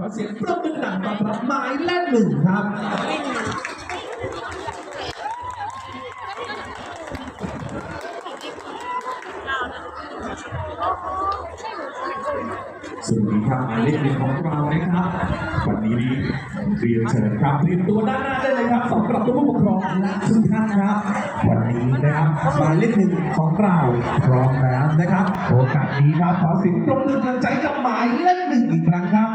ขอเสียงปรบมือดังต้อนรับหมายเลขหนึ่งครับ สวัสดีครับหมายเลขหนึ่งของเรานะครับวันนี้เรียนเชิญครับเตรียมตัวด้านหน้าได้เลยครับสำหรับผู้ปกครองและทุกท่านครับ วันนี้นะครับหมายเลขหนึ่งของเราพร้อมแล้วนะครับ โอกาสนี้ครับขอเสียงปรบมือกำลังใจกับหมายเลขหนึ่งอีกครั้งครับ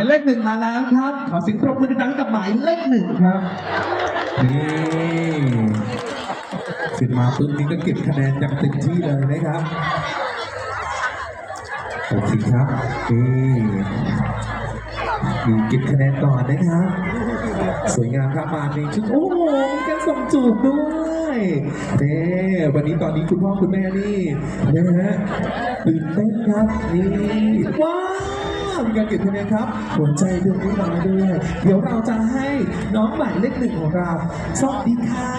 ายเลขหนึ่งมาแล้วครับ ขอเสียงปรบมือดังๆกับหมายเลขหนึ่งครับ นี่ขึ้นมาปุ๊บนี่ก็เก็บคะแนนอย่างเต็มที่เลยนะครับโอเคครับนี่มีเก็บคะแนนก่อนนะครับ สวยงามครับมาในชุดโอ้โหมีการส่งจูบด้วยเน่วันนี้ตอนนี้คุณพ่อคุณแม่นี่นะฮะตื่นเต้นครับนี่ว้าว มีการเก็บคะแนนครับ หัวใจดวงนี้มาด้วยเดี๋ยวเราจะให้น้องหมายเลขหนึ่งของเราสวัสดีค่ะ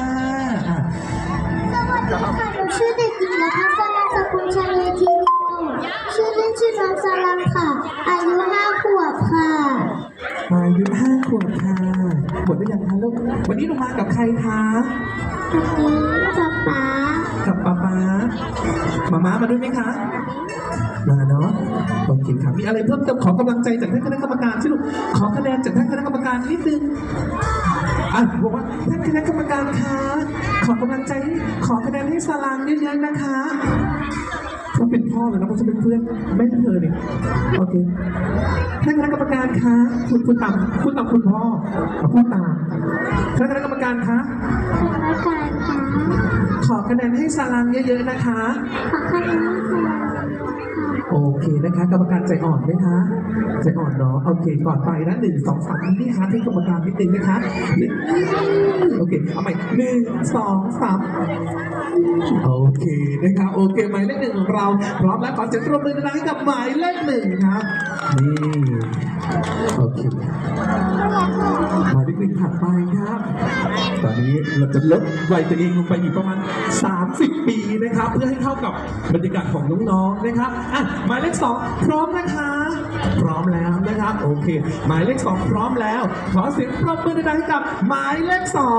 สวัสดีค่ะหนูชื่อเด็กหญิงนภัสนันสกุลชัยเวทีวิโรจน์ชื่อเล่นชื่อน้องสลังค่ะ อายุห้าขวบค่ะ อายุห้าขวบค่ะหมดหรือยังคะลูก วันนี้หนูมากับใครคะวันนี้ป๊าป๊ากับป๊าป๊ามาม้ามาด้วยไหมคะ มาเนาะโอเคครับมีอะไรเพิ่มเติมขอกำลังใจจากท่านคณะกรรมการใช่ลูกขอคะแนนจากท่านคณะกรรมการนิดนึงอะบอกว่าท่านคณะกรรมการคะขอกำลังใจขอคะแนนให้สลางเยอะๆนะคะเขาเป็นพ่อเลยนะเพราะฉันเป็นเพื่อนไม่เธอเนี่ยโอเคท่านคณะกรรมการคะคุณคุณตามคุณตามคุณพ่อเอาพูดตามท่านคณะกรรมการคะคณะกรรมการค่ะขอคะแนนให้สลังเยอะๆนะคะขอคะแนนค่ะ โอเคนะคะ กรรมการใจอ่อนไหมคะใจอ่อนเนาะโอเคก่อนไปนะหนึ่งสองสามนี่ฮะที่กรรมการนิดนึงนะคะหนึ่งโอเคเอาใหม่หนึ่งสองสามโอเคนะคะโอเคหมายเลขหนึ่งของเราพร้อมแล้วขอเสียงปรบมือดังๆให้กับหมายเลขหนึ่งครับนี่โอเคหมายเลขหนึ่งถัดไปครับ ตอนนี้เราจะลดวัยตัวเองลงไปอีกประมาณ 30 ปีนะครับเพื่อให้เข้ากับบรรยากาศของน้องๆนะครับอะหมายเลขสองพร้อมนะคะ พร้อมแล้วนะครับโอเค หมายเลขสองพร้อมแล้ว ขอเสียงปรบมือดังๆให้กับหมายเลขสอ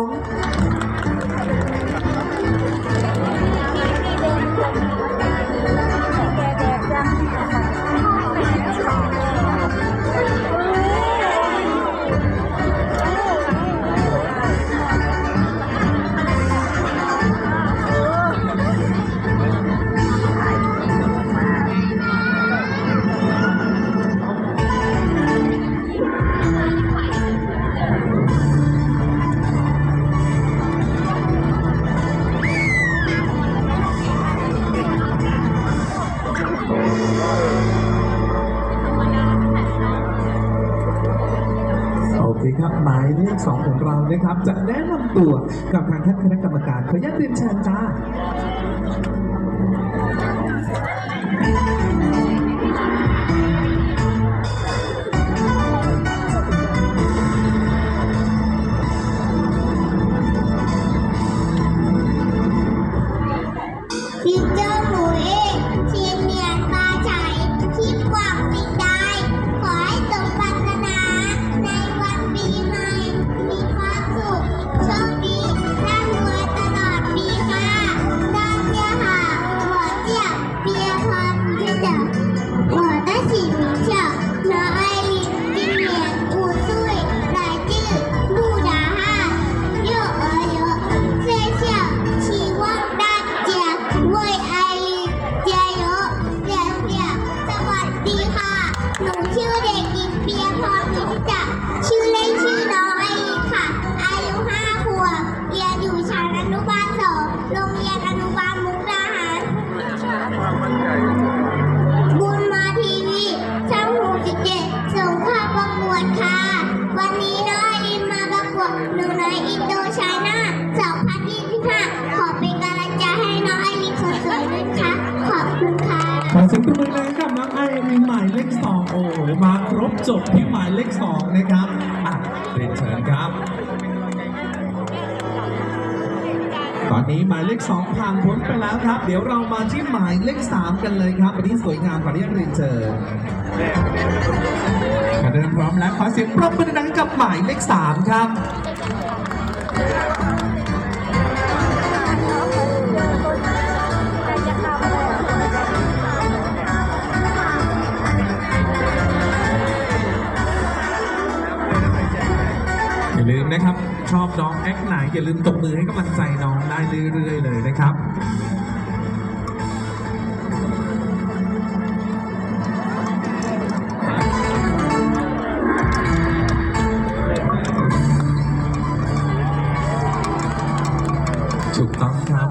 ง หมายเลขสองของเรานะครับ จะแนะนำตัวกับทางท่านคณะกรรมการขออนุญาตเรียนเชิญจ้า ขสองโอ้โหมาครบจบที่หมายเลขสองนะครับอะเรียนเชิญครับ ตอนนี้หมายเลขสองผ่านพ้นไปแล้วครับ เดี๋ยวเรามาที่หมายเลขสามกันเลยครับวันนี้สวยงามขออนุญาตเรียนเชิญกระเดินพร้อมแล้วขอเสียงปรบมือดังกับหมายเลขสามครับ นะครับ ชอบน้องแอคไหนอย่าลืมตบมือให้กำลังใจน้องได้เรื่อยๆเลยนะครับถูกต้องครับ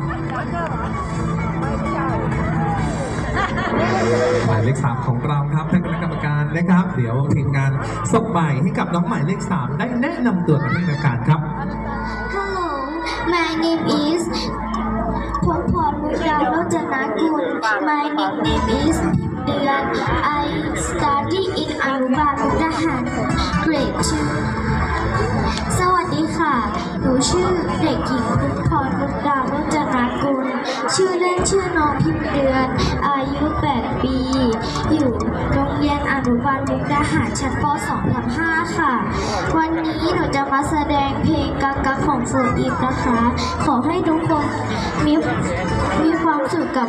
หมายเลขสามของเราครับ นะครับ เดี๋ยวทีมงานส่งใหม่ให้กับน้องหมายเลขสามได้แนะนำตัวกับทานคณะกรรมการครับ Hello my name is พงพรมุกดาโรจนากุล My nickname is เดือน I study in อนุบาลมุกดาหาร Grade 2สวัสดีค่ะ หนูชื่อเด็กหญิงพุทธพรมุกดาโรจนากุล ชื่อเล่นชื่อน้องพิมเดือน อายุ 8 ปี อยู่ วันเรียนอนุบาลมุกดาหารชั้นป .2 ทับ5ค่ะ วันนี้หนูจะมาแสดงเพลงกักกักของโฟร์อีฟนะคะ ขอให้ทุกคนมีมีความสุขกับ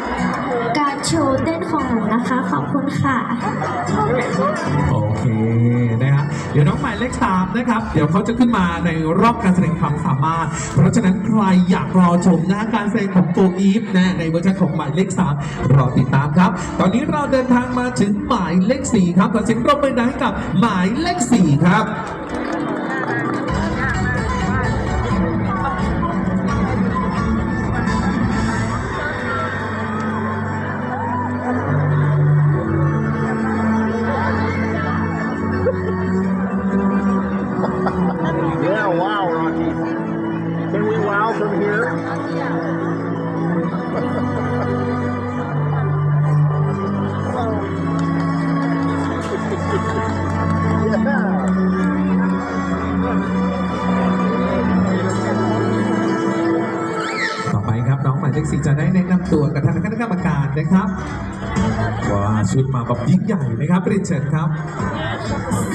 การโชว์เต้นของหนูนะคะ ขอบคุณค่ะ โอเคนะครับเดี๋ยวน้องหมายเลขสามนะครับ เดี๋ยวเขาจะขึ้นมาในรอบการแสดงความสามารถ เพราะฉะนั้นใครอยากรอชมนะการแสดงของโฟอีฟนะในเวอร์ชันของหมายเลขสามรอติดตามครับ ตอนนี้เราเดินทางมาถึงหมายเลขสี่ครับขอเสียงปรบมือดังให้กับหมายเลขสี่ครับ ครับว้าชุดมาแบบยิ่งใหญ่นะครับเรียนเชิญครับ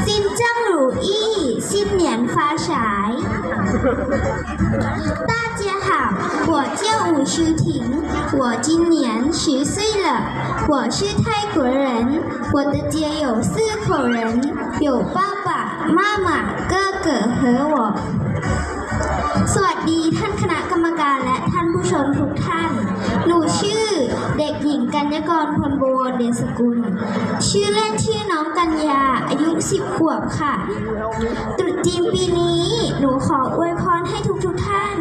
新疆如意，新年发财。大家好，我叫武诗婷，我今年十岁了，我是泰国人，我的家有四口人，有爸爸妈妈、哥哥和我。สวัสดีท่านคณะกรรมการและท่านผู้ชมทุกท่าน หนูชื่อ เด็กหญิงกัญญากรพลบวรเดชสกุล ชื่อเล่นชื่อน้องกัญญาอายุ10ขวบค่ะ ตรุษจีนปีนี้หนูขออวยพรให้ทุกทุกท่าน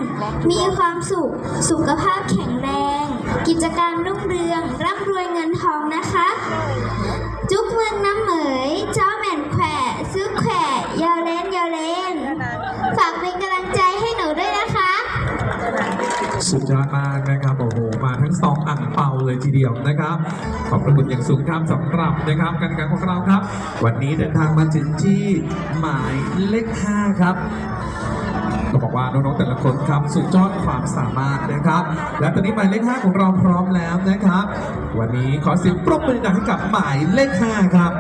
มีความสุข สุขภาพแข็งแรง กิจการรุ่งเรือง ร่ำรวยเงินทองนะคะ จุกเมืองน้ำเหมย เจ้าแม่นแขวซื้อแขวยาวเล่นยาวเล่นฝากเป็นกำลังใจให้หนูด้วยนะคะ สุดยอดมากนะครับโอ้โห มาทั้งสองอ่างเปาเลยทีเดียวนะครับ ขอบพระคุณอย่างสูงครับสำหรับนะครับการแข่งขันของเราครับ วันนี้เดินทางมาถึงที่หมายเลขห้าครับก็บอกว่าน้องๆแต่ละคนครับสุดยอดความสามารถนะครับ และตอนนี้หมายเลขห้าของเราพร้อมแล้วนะครับ วันนี้ขอเสียงปรบมือดังให้กับหมายเลขห้าครับ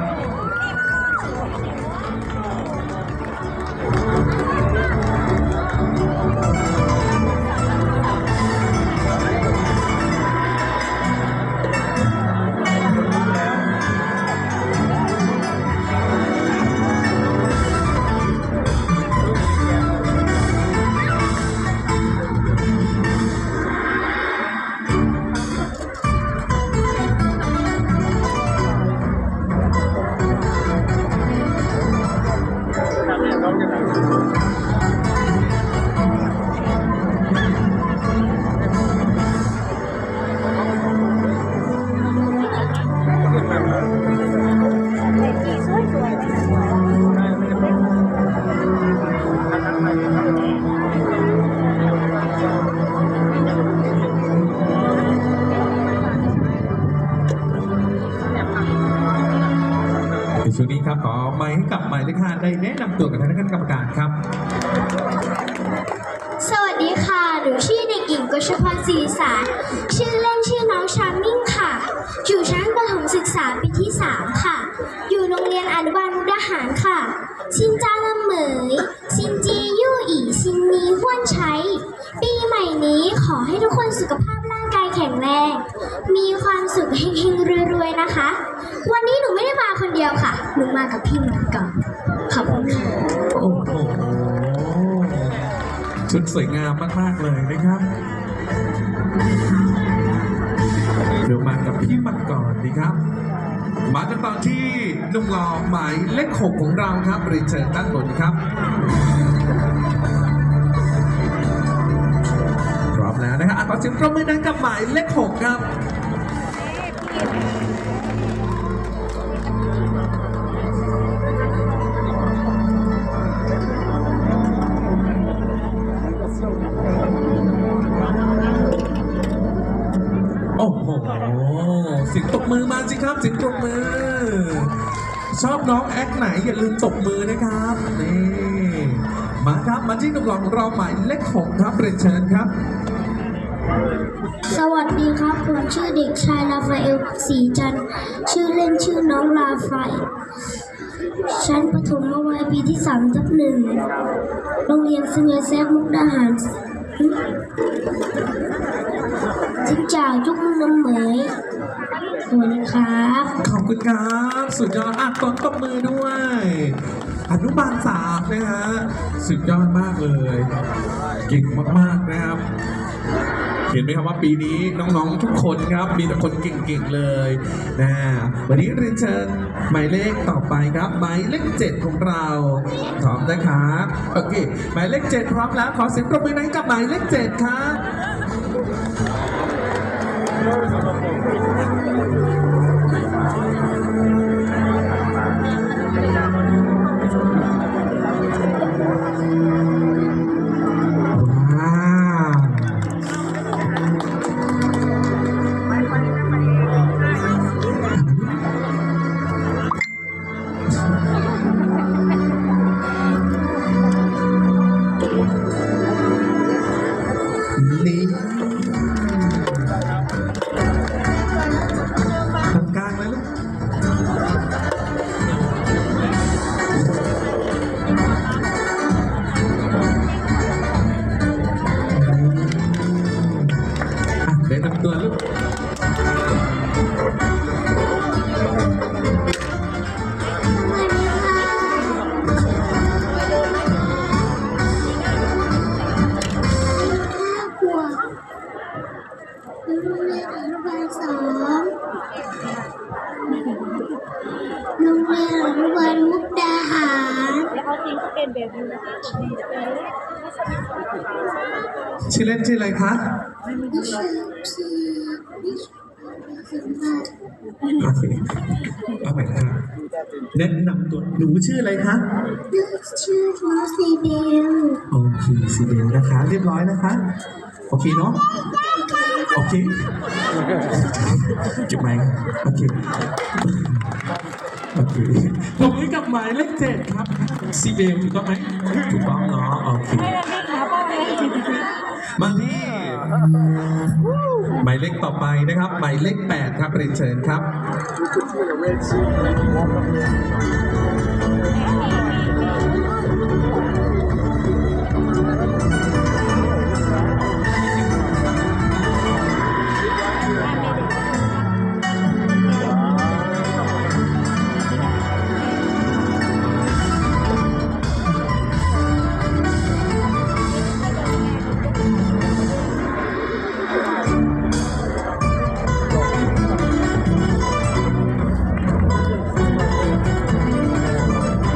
ครับ ขอไม้ให้กับหมายเลขห้าได้แนะนำตัวกับทางคณะกรรมการครับสวัสดีค่ะ หนูชื่อเด็กหญิงกชพรศรีสาร ชื่อเล่นชื่อน้องชามิ่งค่ะ อยู่ชั้นประถมศึกษาปีที่ 3 ค่ะ อยู่โรงเรียนอนุบาลมุกดาหารค่ะ ชินจาละเหมย ชินจียู่อีชินนีห้วนใช้ ปีใหม่นี้ขอให้ทุกคนสุขภาพร่างกายแข็งแรง มีความสุขเฮงๆรวยๆนะคะ วันนี้หนูไม่ได้มาคนเดียวค่ะ หนูมากับพี่มันก่อนขอบคุณค่ะโอ้โหชุดสวยงามมาก ๆ เลยนะครับเดี๋ยวมากับพี่มังกรดีครับ มากันต่อที่นุ่มหล่อหมายเลขหกของเราครับรียนเชิญด้านบนครับ พร้อมแล้วนะครับอะขอเสียงปรบมือดังกับหมายเลขหกครับ มือมาสิครับเสียงตบมือ ชอบน้องแอคไหนอย่าลืมตบมือนะครับนี่มาครับมาที่หนุ่มหล่อของเราหมายเลขหกครับเรียนเชิญครับ สวัสดีครับ ผมชื่อเด็กชายราฟาเอลศรีจันทร์ชื่อเล่นชื่อน้องราฟาเอลชั้นประถมวัยปีที่สามทับหนึ่งโรงเรียนเซนต์แซกมุกดาหารจิงจ่าจุกมุกน้ำเหมย สวัสดีครับ ขอบคุณครับ สุดยอดอะตอนตบมือด้วยอนุบาลสามนะฮะสุดยอดมากเลยเก่งมากๆนะครับ เห็นไหมครับว่าปีนี้น้องๆทุกคนครับ มีแต่คนเก่งๆเลยนะวันนี้เรียนเชิญหมายเลขต่อไปครับหมายเลขเจ็ดของเราพร้อมนะครับโอเคหมายเลขเจ็ดพร้อมแล้วขอเสียงปรบมือให้กับหมายเลขเจ็ดครับ Thank you. บาลสองโรงเรียนอนุบาลมุกดาหารชื่อเล่นชื่ออะไรคะดิฉันชื่อดิฉันสมบัติโอเคเอาใหม่ค่ะแนะนำตัวหนูชื่ออะไรคะดิชื่อน้องซีเบลโอเคสิเบลนะคะ เรียบร้อยนะคะ โอเคเนาะ โอเคเก็บไหมโอเคโอเคผมมือกับหมายเลขเจ็ดครับซีเบลถูกต้องไหมถูกต้องเนาะโอเคไมาที่หมายเลขต่อไปนะครับหมายเลขแปดครับเรียนเชิญครับ